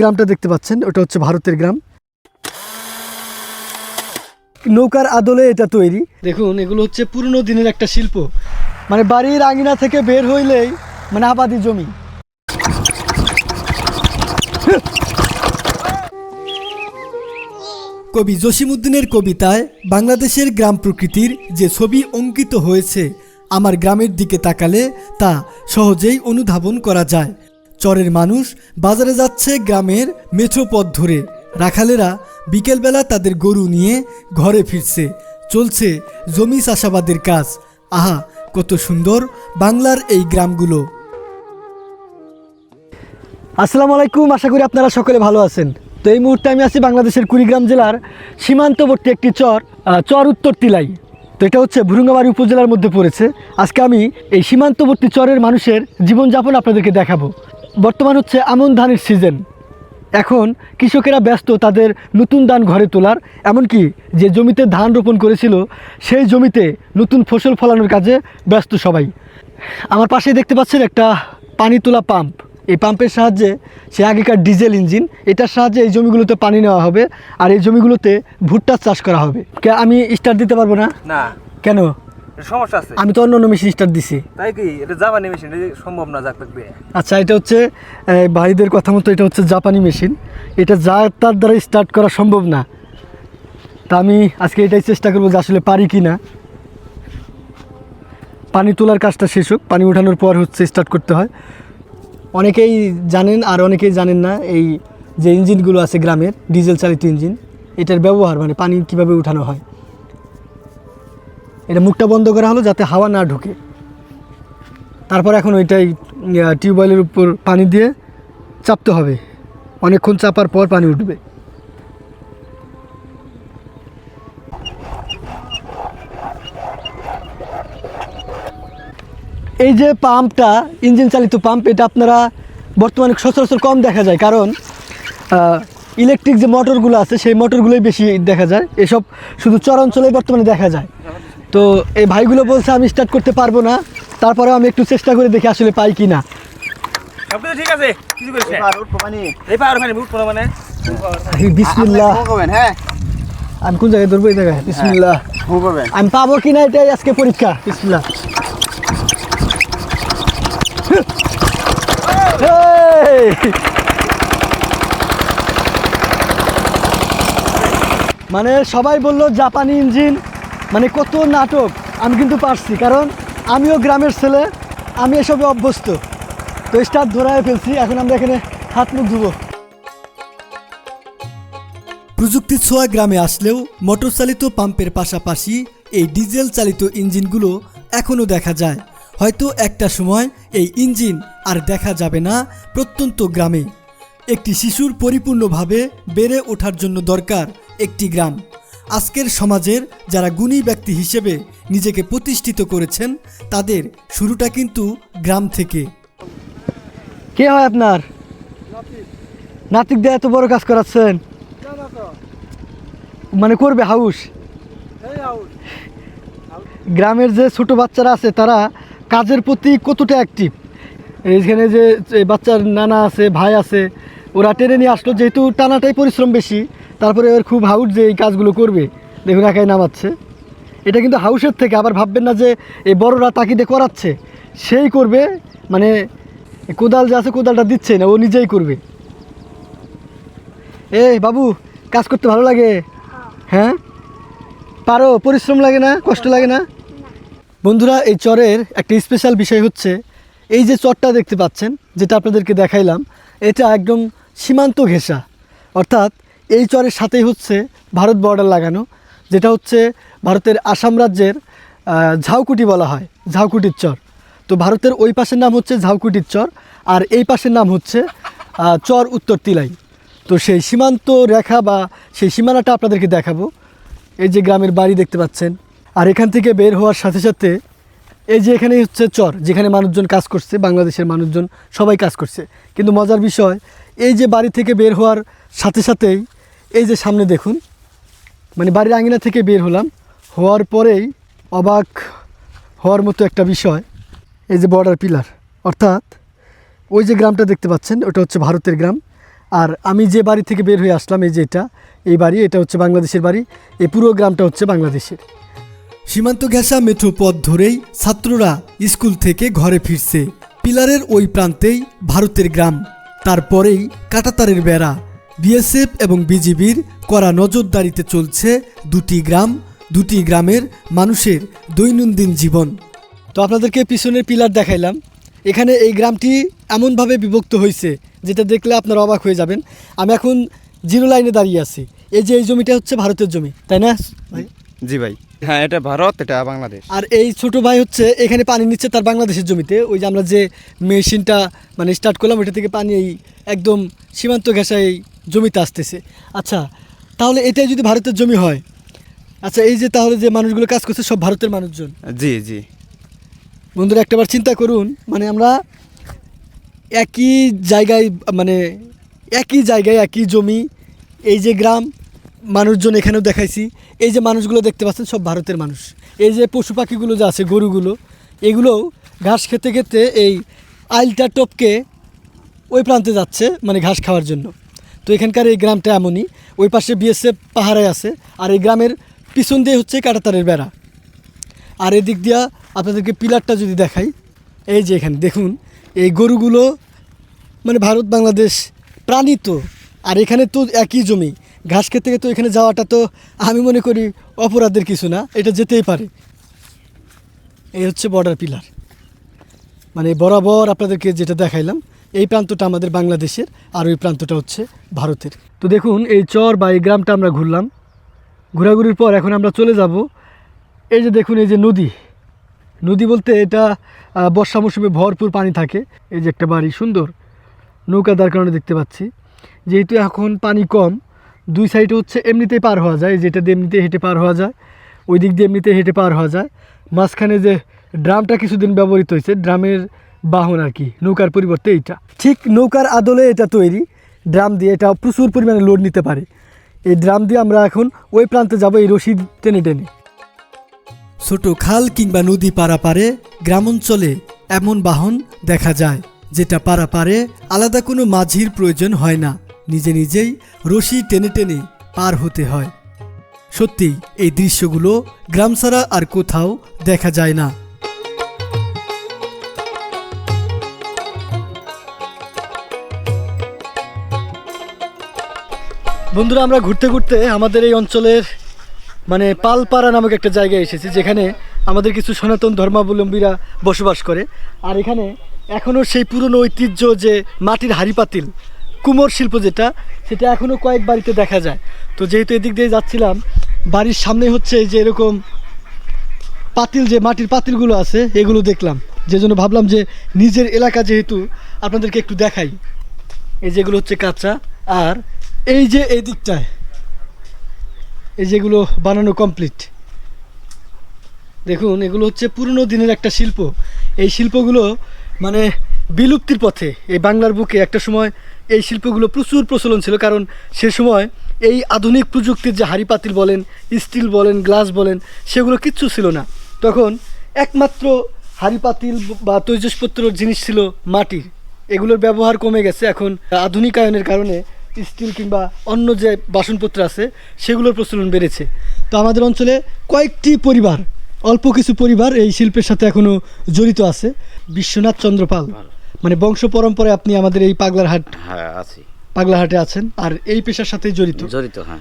গ্রামটা দেখতে পাচ্ছেন, ওটা হচ্ছে ভারতের গ্রাম। নৌকার আদলে এটা তৈরি। দেখুন, এগুলো হচ্ছে পুরনো দিনের একটা শিল্প। মানে বাড়ির আঙিনা থেকে বের হইলেই মানে আবাদি জমি। কবি জসিমুদ্দিনের কবিতায়, বাংলাদেশের গ্রাম প্রকৃতির যে ছবি অঙ্কিত হয়েছে, আমার গ্রামের দিকে তাকালে তা সহজেই অনুধাবন করা যায়। চরের মানুষ বাজারে যাচ্ছে গ্রামের মেঠো পথ ধরে। রাখালেরা বিকেলবেলা তাদের গরু নিয়ে ঘরে ফিরছে। চলছে জমি চাষাবাদের কাজ। আহা, কত সুন্দর বাংলার এই গ্রামগুলো। আসসালামু আলাইকুম, আশা করি আপনারা সকলে ভালো আছেন। তো এই মুহূর্তে আমি আছি বাংলাদেশের কুড়িগ্রাম জেলার সীমান্তবর্তী একটি চর চর উত্তর তিলাই। তো এটা হচ্ছে ভুরুঙ্গাবাড়ি উপজেলার মধ্যে পড়েছে। আজকে আমি এই সীমান্তবর্তী চরের মানুষের জীবনযাপন আপনাদেরকে দেখাবো। বর্তমান হচ্ছে আমন ধানের সিজন। এখন কৃষকেরা ব্যস্ত তাদের নতুন ধান ঘরে তোলার এমনকি যে জমিতে ধান রোপণ করেছিল সেই জমিতে নতুন ফসল ফলানোর কাজে ব্যস্ত সবাই। আমার পাশে দেখতে পাচ্ছেন একটা পানি তোলা পাম্প। এই পাম্পের সাহায্যে সে আগেকার ডিজেল ইঞ্জিন এটার সাহায্যে এই জমিগুলোতে পানি নেওয়া হবে আর এই জমিগুলোতে ভুট্টা চাষ করা হবে। কে- আমি স্টার্ট দিতে পারব না? না। কেন? সমস্যা আছে? আমি তো অন্য অন্য মেশিন স্টার্ট দিছি। তাই কি? এটা জাপানি মেশিন এটা সম্ভব না যাক থাকবে আচ্ছা এটা হচ্ছে ভাইদের কথা মতো এটা হচ্ছে জাপানি মেশিন এটা যা তার দ্বারা স্টার্ট করা সম্ভব না। তা আমি আজকে এটাই চেষ্টা করব যে আসলে পারি কি না পানি তোলার কাজটা শেষ হোক পানি ওঠানোর পর হচ্ছে স্টার্ট করতে হয়। অনেকেই জানেন আর অনেকেই জানেন না এই যে ইঞ্জিনগুলো আছে গ্রামের ডিজেল চালিত ইঞ্জিন এটার ব্যবহার মানে পানি কীভাবে উঠানো হয়। এটা মুখটা বন্ধ করা হলো যাতে হাওয়া না ঢোকে। তারপর এখন ওইটাই টিউবওয়েলের উপর পানি দিয়ে চাপতে হবে। অনেকক্ষণ চাপার পর পানি উঠবে। এই যে পাম্পটা, ইঞ্জিন চালিত পাম্প, এটা আপনারা বর্তমানে সচরাচর কম দেখা যায়। কারণ ইলেকট্রিক যে মোটরগুলো আছে, সেই মোটরগুলোই বেশি দেখা যায়। এসব শুধু চরাঞ্চলে বর্তমানে দেখা যায়। তো এই ভাইগুলো বলছে আমি স্টার্ট করতে পারব না তারপরেও আমি একটু চেষ্টা করে দেখি আসলে পাই কি না সব ঠিক আছে? কিছু করিস না এই পাওয়ার মানে মানে বিসমিল্লাহ। হ্যাঁ। আমি কোন জায়গায় ধরবো এই জায়গায়? বিসমিল্লাহ। আমি পাবো কি না এটাই আজকে পরীক্ষা। বিসমিল্লাহ। মানে সবাই বলল জাপানি ইঞ্জিন মানে কত নাটক আমি কিন্তু পারছি, কারণ আমিও গ্রামের ছেলে, আমি এসবে অভ্যস্ত। তো স্টার ধরায় ফেলছি, এখন আমরা এখানে হাত মুখ ধুবো। প্রযুক্তির ছোঁয়া গ্রামে আসলেও মোটর চালিত পাম্পের পাশাপাশি এই ডিজেল চালিত ইঞ্জিনগুলো এখনও দেখা যায়। হয়তো একটা সময় এই ইঞ্জিন আর দেখা যাবে না প্রত্যন্ত গ্রামে। একটি শিশুর পরিপূর্ণভাবে বেড়ে ওঠার জন্য দরকার একটি গ্রাম। আজকের সমাজের যারা গুণী ব্যক্তি হিসেবে নিজেকে প্রতিষ্ঠিত করেছেন, তাদের শুরুটা কিন্তু গ্রাম থেকে। কে হয় আপনার? নাতিক এত বড় কাজ করাচ্ছেন। মানে করবে হাউস? গ্রামের যে ছোট বাচ্চারা আছে, তারা কাজের প্রতি কতটা অ্যাক্টিভ এইখানে যে বাচ্চার নানা আছে, ভাই আছে, ওরা টেনে নিয়ে আসলো, যেহেতু টানাটাই পরিশ্রম বেশি তারপরে এবার খুব হাউস যে এই কাজগুলো করবে, দেখুন একাই নামাচ্ছে। এটা কিন্তু হাউসের থেকে আবার ভাববেন না যে এই বড়রা তাকিদে করাচ্ছে, সেই করবে মানে কোদাল যে আছে কোদালটা দিচ্ছে না, ও নিজেই করবে। এ বাবু, কাজ করতে ভালো লাগে? হ্যাঁ? পারো? পরিশ্রম লাগে না? কষ্ট লাগে না? বন্ধুরা, এই চরের একটা স্পেশাল বিষয় হচ্ছে, এই যে চরটা দেখতে পাচ্ছেন, যেটা আপনাদেরকে দেখাইলাম, এটা একদম সীমান্ত ঘেঁষা। অর্থাৎ এই চরের সাথেই হচ্ছে ভারত বর্ডার লাগানো, যেটা হচ্ছে ভারতের আসাম রাজ্যের ঝাউকুটি বলা হয়, ঝাউকুটির চর। তো ভারতের ওই পাশের নাম হচ্ছে ঝাউকুটির চর, আর এই পাশের নাম হচ্ছে চর উত্তর তিলাই। তো সেই সীমান্ত রেখা বা সেই সীমানাটা আপনাদেরকে দেখাবো। এই যে গ্রামের বাড়ি দেখতে পাচ্ছেন। আর এখান থেকে বের হওয়ার সাথে সাথে এই যে এখানেই হচ্ছে চর, যেখানে মানুষজন কাজ করছে, বাংলাদেশের মানুষজন সবাই কাজ করছে। কিন্তু মজার বিষয়, এই যে বাড়ি থেকে বের হওয়ার সাথে সাথেই এই যে সামনে দেখুন মানে বাড়ির আঙিনা থেকে বের হলাম, হওয়ার পরেই অবাক হওয়ার মতো একটা বিষয়, এই যে বর্ডার পিলার অর্থাৎ ওই যে গ্রামটা দেখতে পাচ্ছেন, ওটা হচ্ছে ভারতের গ্রাম, আর আমি যে বাড়ি থেকে বের হয়ে আসলাম, এই যে এটা, এই বাড়ি, এটা হচ্ছে বাংলাদেশের বাড়ি, এই পুরো গ্রামটা হচ্ছে বাংলাদেশের। সীমান্ত ঘেঁষা মেট্রো পথ ধরেই ছাত্ররা স্কুল থেকে ঘরে ফিরছে। পিলারের ওই প্রান্তেই ভারতের গ্রাম, তারপরেই কাটাতারের বেড়া বিএসএফ এবং বিজিবির করা নজরদারিতে চলছে দুটি গ্রাম দুটি গ্রামের মানুষের দৈনন্দিন জীবন। তো আপনাদেরকে পিছনের পিলার দেখাইলাম। এখানে এই গ্রামটি এমনভাবে বিভক্ত হয়েছে যেটা দেখলে আপনারা অবাক হয়ে যাবেন। আমি এখন জিরো লাইনে দাঁড়িয়ে আছি। এই যে এই জমিটা হচ্ছে ভারতের জমি তাই না? ভাই? জি ভাই। হ্যাঁ এটা ভারত এটা বাংলাদেশ। আর এই ছোট ভাই হচ্ছে এখানে পানি নিচ্ছে তার বাংলাদেশের জমিতে। ওই যে আমরা যে মেশিনটা মানে স্টার্ট করলাম ওইটা থেকে পানি এই একদম সীমান্ত ঘেঁষা এই জমিতে আসতেছে। আচ্ছা তাহলে এটাই যদি ভারতের জমি হয় আচ্ছা এই যে তাহলে যে মানুষগুলো কাজ করছে সব ভারতের মানুষজন। জি জি। বন্ধুরা একটাবার চিন্তা করুন মানে আমরা একই জায়গায় মানে একই জায়গায় একই জমি এই যে গ্রাম মানুষজন এখানেও দেখাইছি এই যে মানুষগুলো দেখতে পাচ্ছেন সব ভারতের মানুষ। এই যে পশু পাখিগুলো যে আছে গরুগুলো এগুলোও ঘাস খেতে খেতে এই আইলটা টপকে ওই প্রান্তে যাচ্ছে মানে ঘাস খাওয়ার জন্য। তো এখানকার এই গ্রামটা এমনই। ওই পাশে বিএসএফ পাহাড়ে আছে, আর এই গ্রামের পিছন দিয়ে হচ্ছে কাটাতারের বেড়া। আর এদিক দিয়া আপনাদেরকে পিলারটা যদি দেখাই, এই যে এখানে দেখুন, এই গরুগুলো মানে ভারত, বাংলাদেশ প্রাণী তো আর এখানে তো একই জমি। ঘাস খেতে খেতে এখানে যাওয়াটা তো আমি মনে করি অপরাধের কিছু না, এটা যেতেই পারে। এই হচ্ছে বর্ডার পিলার মানে বরাবর আপনাদেরকে যেটা দেখাইলাম এই প্রান্তটা আমাদের বাংলাদেশের আর ওই প্রান্তটা হচ্ছে ভারতের। তো দেখুন, এই চর বা এই গ্রামটা আমরা ঘুরলাম। ঘোরাঘুরির পর এখন আমরা চলে যাব এই যে দেখুন, এই যে নদী। নদী বলতে এটা বর্ষা মৌসুমে ভরপুর পানি থাকে। এই যে একটা বাড়ি, সুন্দর। নৌকা দাঁড় কারণে দেখতে পাচ্ছি। যেহেতু এখন পানি কম, দুই সাইডে হচ্ছে এমনিতেই পার হওয়া যায়। যেটা দিয়ে এমনিতে হেঁটে পার হওয়া যায়, ওই দিক দিয়ে এমনিতে হেঁটে পার হওয়া যায়। মাঝখানে যে ড্রামটা কিছুদিন ব্যবহৃত হয়েছে, ড্রামের বাহন আর কি, নৌকার পরিবর্তে এইটা। ঠিক নৌকার আদলে এটা তৈরি। ড্রাম দিয়ে এটা প্রচুর পরিমাণে লোড নিতে পারে। এই ড্রাম দিয়ে আমরা এখন ওই প্রান্তে যাব, এই রশিদ টেনে টেনে। ছোট খাল কিংবা নদী পারাপারে গ্রামাঞ্চলে এমন বাহন দেখা যায়, যেটা পারাপারে আলাদা কোনো মাঝির প্রয়োজন হয় না। নিজে নিজেই রশি টেনে টেনে পার হতে হয়। সত্যি এই দৃশ্যগুলো গ্রাম ছাড়া আর কোথাও দেখা যায় না। বন্ধুরা, আমরা ঘুরতে ঘুরতে আমাদের এই অঞ্চলের মানে পালপাড়া নামক একটা জায়গায় এসেছি, যেখানে আমাদের কিছু সনাতন ধর্মাবলম্বীরা বসবাস করে। আর এখানে এখনও সেই পুরনো ঐতিহ্য যে মাটির হাড়ি পাতিল কুমোর শিল্প যেটা, সেটা এখনও কয়েক বাড়িতে দেখা যায়। তো যেহেতু এদিক দিয়ে যাচ্ছিলাম, বাড়ির সামনে হচ্ছে যে এরকম পাতিল যে মাটির পাতিলগুলো আছে, এগুলো দেখলাম। যে জন্য ভাবলাম যে নিজের এলাকা যেহেতু, আপনাদেরকে একটু দেখাই। এই যেগুলো হচ্ছে কাঁচা, আর এই যে এই দিকটায় এই যেগুলো বানানো কমপ্লিট দেখুন, এগুলো হচ্ছে পুরনো দিনের একটা শিল্প। এই শিল্পগুলো মানে বিলুপ্তির পথে, এই বাংলার বুকে একটা সময় এই শিল্পগুলো প্রচুর প্রচলন ছিল, কারণ সে সময় এই আধুনিক প্রযুক্তির যে হাঁড়ি পাতিল বলেন, স্টিল বলেন, গ্লাস বলেন, সেগুলো কিচ্ছু ছিল না। তখন একমাত্র হাঁড়ি পাতিল বা তৈজসপত্রর জিনিস ছিল মাটির। এগুলোর ব্যবহার কমে গেছে, এখন আধুনিকায়নের কারণে স্টিল কিংবা অন্য যে বাসনপত্র আছে সেগুলোর প্রচলন বেড়েছে। তো আমাদের অঞ্চলে কয়েকটি পরিবার অল্প কিছু পরিবার এই শিল্পের সাথে এখনও জড়িত আছে। বিশ্বনাথ চন্দ্রপাল মানে বংশ পরম্পরায় আপনি আমাদের এই পাগলারহাট হ্যাঁ আছি। পাগলাহাটে আছেন আর এই পেশার সাথে জড়িত। জড়িত হ্যাঁ।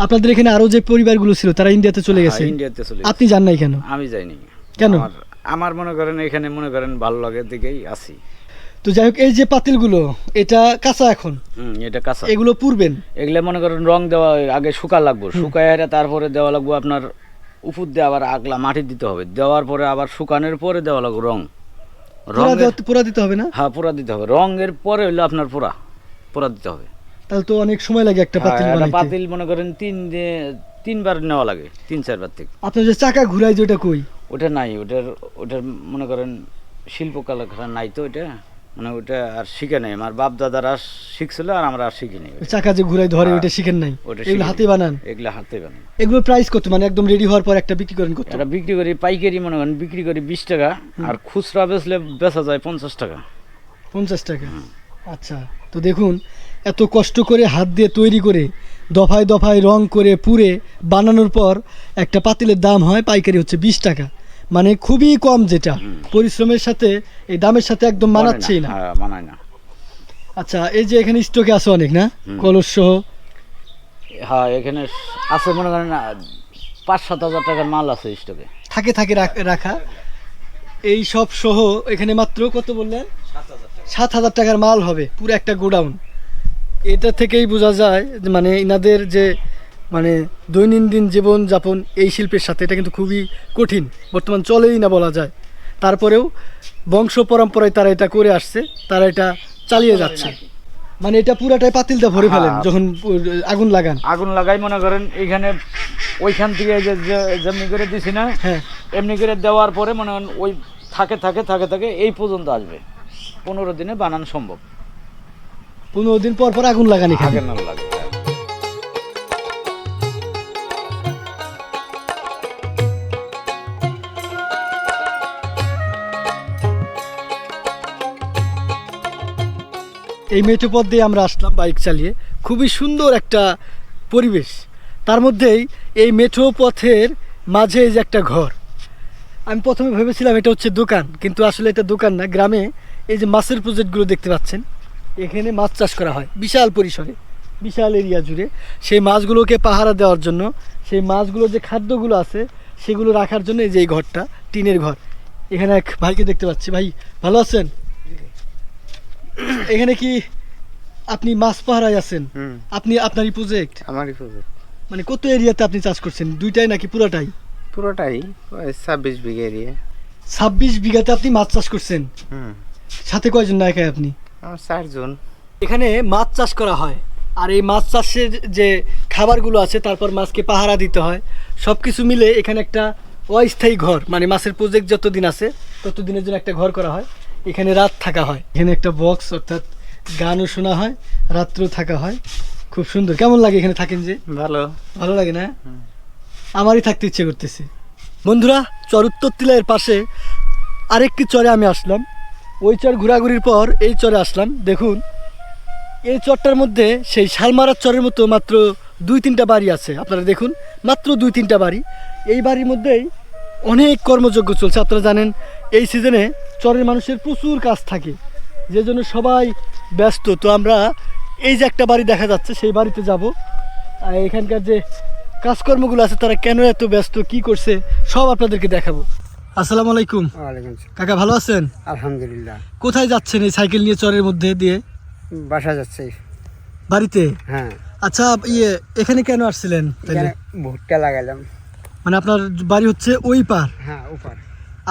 আপনাদের এখানে আরও যে পরিবারগুলো ছিল তারা ইন্ডিয়াতে চলে গেছে। হ্যাঁ, ইন্ডিয়াতে চলে গেছে। আপনি যান নাই কেন? আমি যাইনি। কেন? আমার আমার মনে করেন এখানে মনে করেন ভালো লাগে দিকেই আছি। তো যাই হোক এই যে পাতিলগুলো এটা কাঁচা এখন? হুম এটা কাঁচা। এগুলো পুরবেন? এগুলো মনে করেন রং দেওয়া আগে শুকা লাগবে। শুকায় তারপরে দেওয়া লাগবে আপনার উপর দিয়ে আবার আগলা মাটি দিতে হবে। দেওয়ার পরে আবার শুকানোর পরে দেওয়া লাগবে রং। দেওয়া- দিতে হবে না? হ্যাঁ পুরা দিতে হবে। রঙের পরে হইল আপনার পুরা। পুরা দিতে হবে। তাহলে তো অনেক সময় লাগে একটা হ্যাঁ, পাতিল বানাইতে। পাতিল মনে করেন তিন তিনবার নেওয়া লাগে তিন চারবার থেকে। আপনার যে চাকা ঘুরাই যে ওটা কই? ওটা নাই ওটার ওটার মনে করেন শিল্পকলা নাই তো ওটা। মানে ওটা আর শিখে নাই। আমার বাপ দাদারা শিখছিল আর আমরা আর শিখি নাই ওই চাকা যে ঘুরাই ধরে হ্যাঁ, ওটা শিখেন নাই? ওটা এগুলো হাতে বানান? এগুলো হাতে বানান এগুলো প্রাইস কত? মানে একদম রেডি হওয়ার পর একটা বিক্রি করেন কত? এটা বিক্রি করি পাইকারি মনে করেন বিক্রি করি বিশ টাকা আর খুচরা বেচলে বেচা যায় পঞ্চাশ টাকা। পঞ্চাশ টাকা? আচ্ছা তো দেখুন এত কষ্ট করে হাত দিয়ে তৈরি করে দফায় দফায় রং করে পুড়ে বানানোর পর একটা পাতিলের দাম হয় পাইকারি হচ্ছে বিশ টাকা। মানে খুবই কম যেটা। পরিশ্রমের সাথে এই দামের সাথে একদম মানাচ্ছেই না। হ্যাঁ মানায় না। আচ্ছা এই যে এখানে স্টকে আছে অনেক না? কলস সহ। হ্যাঁ এখানে আছে মনে করেন পাঁচ সাত হাজার টাকার মাল আছে স্টকে থাকে থাকে রাখ- রাখা। এই সব সহ এখানে মাত্র কত বললেন? সাত হাজার টাকার মাল হবে পুরো একটা গোডাউন। এটা থেকেই বোঝা যায় যে মানে ইনাদের যে মানে দৈনন্দিন জীবন যাপন এই শিল্পের সাথে এটা কিন্তু খুবই কঠিন। বর্তমান চলেই না বলা যায়। তারপরেও বংশ পরম্পরায় তারা এটা করে আসছে তারা এটা চালিয়ে যাচ্ছে। মানে এটা পুরাটাই পাতিলটা ভরে ফেলেন হ্যাঁ। যখন আগুন লাগান। আগুন লাগাই মনে করেন এইখানে ওইখান থেকে যে যেমনি করে দিছি না হ্যাঁ। এমনি করে দেওয়ার পরে মনে করেন ওই থাকে থাকে থাকে থাকে এই পর্যন্ত আসবে। পনেরো দিনে বানানো সম্ভব। পনেরো দিন পর পর আগুন লাগান এখানে। না লাগে এই মেঠো পথ দিয়ে আমরা আসলাম বাইক চালিয়ে। খুবই সুন্দর একটা পরিবেশ। তার মধ্যেই এই মেঠো পথের মাঝে যে একটা ঘর। আমি প্রথমে ভেবেছিলাম এটা হচ্ছে দোকান, কিন্তু আসলে এটা দোকান না, গ্রামে এই যে মাছের প্রজেক্টগুলো দেখতে পাচ্ছেন, এখানে মাছ চাষ করা হয়, বিশাল পরিসরে, বিশাল এরিয়া জুড়ে। সেই মাছগুলোকে পাহারা দেওয়ার জন্য, সেই মাছগুলোর যে খাদ্যগুলো আছে, সেগুলো রাখার জন্য এই যে এই ঘরটা, টিনের ঘর। এখানে এক ভাইকে দেখতে পাচ্ছি। ভাই, ভালো আছেন? এখানে কি আপনি মাছ পাহারায় আছেন? আপনি আপনারই প্রজেক্ট আমারই প্রজেক্ট মানে কত এরিয়াতে আপনি চাষ করছেন? দুইটাই নাকি পুরোটাই? পুরোটাই ছাব্বিশ বিঘা এরিয়া। ছাব্বিশ বিঘাতে আপনি মাছ চাষ করছেন? হুম। সাথে কয়জন না একাই আপনি? আমার চারজন। এখানে মাছ চাষ করা হয়। আর এই মাছ চাষের যে খাবারগুলো আছে তারপর মাছকে পাহারা দিতে হয়। সব কিছু মিলে এখানে একটা অস্থায়ী ঘর মানে মাছের প্রজেক্ট যতদিন আছে ততদিনের জন্য একটা ঘর করা হয়। এখানে রাত থাকা হয়। এখানে একটা বক্স অর্থাৎ গানও শোনা হয় রাত্রেও থাকা হয়। খুব সুন্দর। কেমন লাগে এখানে থাকেন যে? ভালো। ভালো লাগে না? আমারই থাকতে ইচ্ছে করতেছে। বন্ধুরা চর উত্তর টিলার পাশে আরেকটি চরে আমি আসলাম। ওই চর ঘোরাঘুরির পর এই চরে আসলাম। দেখুন এই চরটার মধ্যে সেই শালমারার চরের মতো মাত্র দুই তিনটা বাড়ি আছে। আপনারা দেখুন মাত্র দুই তিনটা বাড়ি। এই বাড়ির মধ্যেই অনেক কর্মযজ্ঞ চলছে। আপনারা জানেন এই সিজনে চরের মানুষের প্রচুর কাজ থাকে যে জন্য সবাই ব্যস্ত। তো আমরা এই যে একটা বাড়ি দেখা যাচ্ছে সেই বাড়িতে যাব। আর এখানকার যে কাজকর্মগুলো আছে তারা কেন এত ব্যস্ত কি করছে সব আপনাদেরকে দেখাবো। আসসালামু আলাইকুম। কাকা ভালো আছেন? আলহামদুলিল্লাহ। কোথায় যাচ্ছেন এই সাইকেল নিয়ে চরের মধ্যে দিয়ে? বাসা যাচ্ছে। বাড়িতে? হ্যাঁ। আচ্ছা ইয়ে এখানে কেন আসছিলেন? ভুট্টা লাগালাম মানে আপনার বাড়ি হচ্ছে ওই পার? হ্যাঁ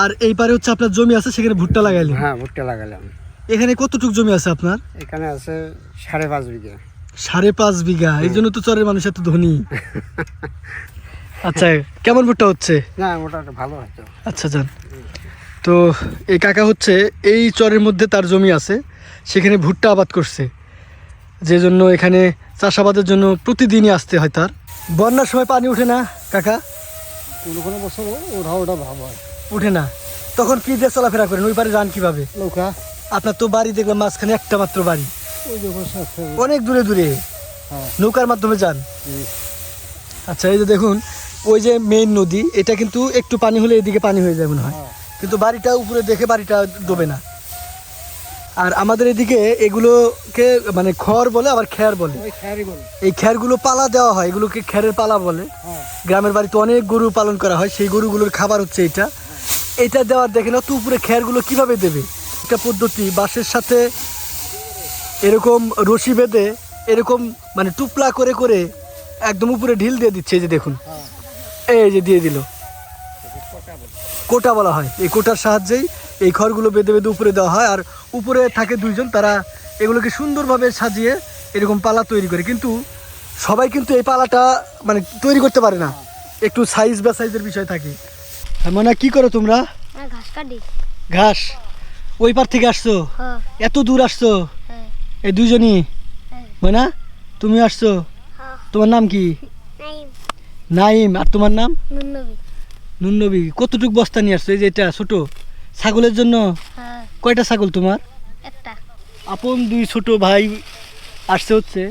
আর এই পারে হচ্ছে আপনার জমি আছে সেখানে ভুট্টা লাগাইলেন? হ্যাঁ ভুট্টা লাগালাম। এখানে কতটুক জমি আছে আপনার? এখানে আছে সাড়ে পাঁচ বিঘা। সাড়ে পাঁচ বিঘা। এই জন্য তো চরের মানুষ এত ধনী। আচ্ছা কেমন ভুট্টা হচ্ছে? না মোটামুটি ভালো হয়তো আচ্ছা যান। তো এই কাকা হচ্ছে এই চরের মধ্যে তার জমি আছে সেখানে ভুট্টা আবাদ করছে। যে জন্য এখানে চাষাবাদের জন্য প্রতিদিনই আসতে হয় তার। বন্যার সময় পানি ওঠে না কাকা? কোনো কোনো বছর ওঠা ওঠা ভাব হয়। উঠে না। তখন কি দিয়ে চলাফেরা করেন? ওই পারে যান কীভাবে? নৌকা। আপনার তো বাড়ি দেখলাম মাঝখানে একটা মাত্র বাড়ি। ওই যে বসে আছে অনেক দূরে দূরে। হ্যাঁ। নৌকার মাধ্যমে যান। আচ্ছা এই যে দেখুন ওই যে মেইন নদী এটা কিন্তু একটু পানি হলে এদিকে পানি হয়ে যায় মনে হয়। হ্যাঁ। কিন্তু বাড়িটা উপরে দেখে বাড়িটা ডোবে না। আর আমাদের এদিকে এগুলোকে মানে খড় বলে আবার খ্যার বলে। এই খ্যারগুলো পালা দেওয়া হয় এগুলোকে খ্যারের পালা বলে। হ্যাঁ। গ্রামের বাড়িতে অনেক গরু পালন করা হয় সেই গরুগুলোর খাবার হচ্ছে এটা। এটা দেওয়ার দেখে না তো উপরে খ্যারগুলো কীভাবে দেবে? একটা পদ্ধতি বাঁশের সাথে এরকম রশি বেঁধে এরকম মানে টুপলা করে করে একদম উপরে ঢিল দিয়ে দিচ্ছে এই যে দেখুন। এই যে দিয়ে দিল। কোটা বলা হয়। এই কোটার সাহায্যেই এই খড়গুলো বেঁধে বেঁধে উপরে দেওয়া হয় আর উপরে থাকে দুইজন তারা এগুলোকে সুন্দরভাবে সাজিয়ে এরকম পালা তৈরি করে। কিন্তু সবাই কিন্তু এই পালাটা মানে তৈরি করতে পারে না। একটু সাইজ বা সাইজের বিষয় থাকে। মানে কি করো তোমরা? হ্যাঁ ঘাস ওই পার থেকে আসছো? হ্যাঁ। এত দূর আসছো? হ্যাঁ। এই দুইজনই? হ্যাঁ। ময়না তুমি আসছো? তোমার নাম কি? নাইম। আর তোমার নাম? নুনবি নুনবী কতটুক বস্তা নিয়ে আসছো? এই যে এটা ছোট। ছাগলের জন্য? কয়টা ছাগল তোমার? একটা। আপন দুই ছোট ভাই আসছে হচ্ছে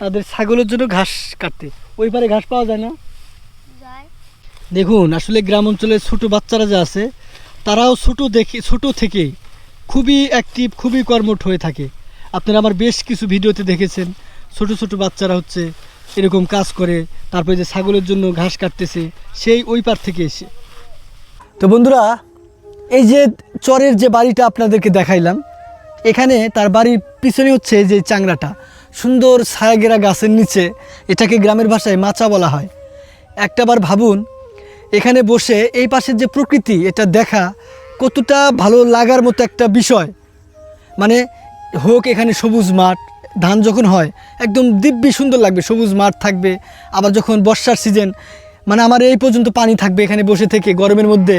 তাদের ছাগলের জন্য ঘাস কাটতে। ওই পারে ঘাস পাওয়া যায় না? দেখুন আসলে গ্রাম অঞ্চলে ছোটো বাচ্চারা যা আছে তারাও ছোটো দেখে ছোটো থেকে খুবই অ্যাক্টিভ খুবই কর্মঠ হয়ে থাকে। আপনারা আমার বেশ কিছু ভিডিওতে দেখেছেন ছোট ছোট বাচ্চারা হচ্ছে এরকম কাজ করে তারপরে যে ছাগলের জন্য ঘাস কাটতেছে সেই ওই পার থেকে এসে। তো বন্ধুরা এই যে চরের যে বাড়িটা আপনাদেরকে দেখাইলাম, এখানে তার বাড়ির পিছনে হচ্ছে যে চাংড়াটা। সুন্দর ছায়াগেরা গাছের নিচে এটাকে গ্রামের ভাষায় মাচা বলা হয়। একটাবার ভাবুন, এখানে বসে এই পাশের যে প্রকৃতি, এটা দেখা কতটা ভালো লাগার মতো একটা বিষয়। মানে হোক এখানে সবুজ মাঠ, ধান যখন হয়, একদম দিব্যি সুন্দর লাগবে, সবুজ মাঠ থাকবে, আবার যখন বর্ষার সিজন মানে আমার এই পর্যন্ত পানি থাকবে এখানে বসে থেকে গরমের মধ্যে।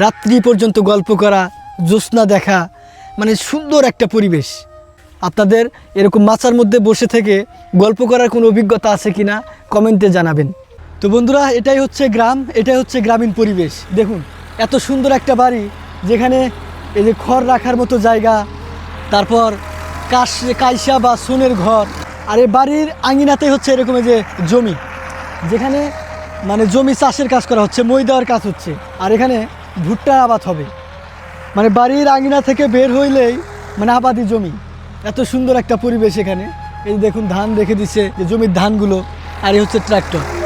রাত্রি পর্যন্ত গল্প করা, জ্যোৎস্না দেখা মানে সুন্দর একটা পরিবেশ। আপনাদের এরকম মাচার মধ্যে বসে থেকে গল্প করার কোনো অভিজ্ঞতা আছে কি না কমেন্টে জানাবেন। তো বন্ধুরা, এটাই হচ্ছে গ্রাম, এটাই হচ্ছে গ্রামীণ পরিবেশ। দেখুন, এত সুন্দর একটা বাড়ি যেখানে এই যে খড় রাখার মতো জায়গা, তারপর কাশ, কাইসা বা সোনের ঘর, আর এই বাড়ির আঙিনাতেই হচ্ছে এরকম যে জমি। যেখানে মানে জমি চাষের কাজ করা হচ্ছে মই দেওয়ার কাজ হচ্ছে। আর এখানে ভুট্টার আবাদ হবে। মানে বাড়ির আঙিনা থেকে বের হইলেই মানে আবাদি জমি। এত সুন্দর একটা পরিবেশ এখানে। এই দেখুন, ধান দেখে দিচ্ছে যে জমির ধানগুলো, আর এই হচ্ছে ট্রাক্টর।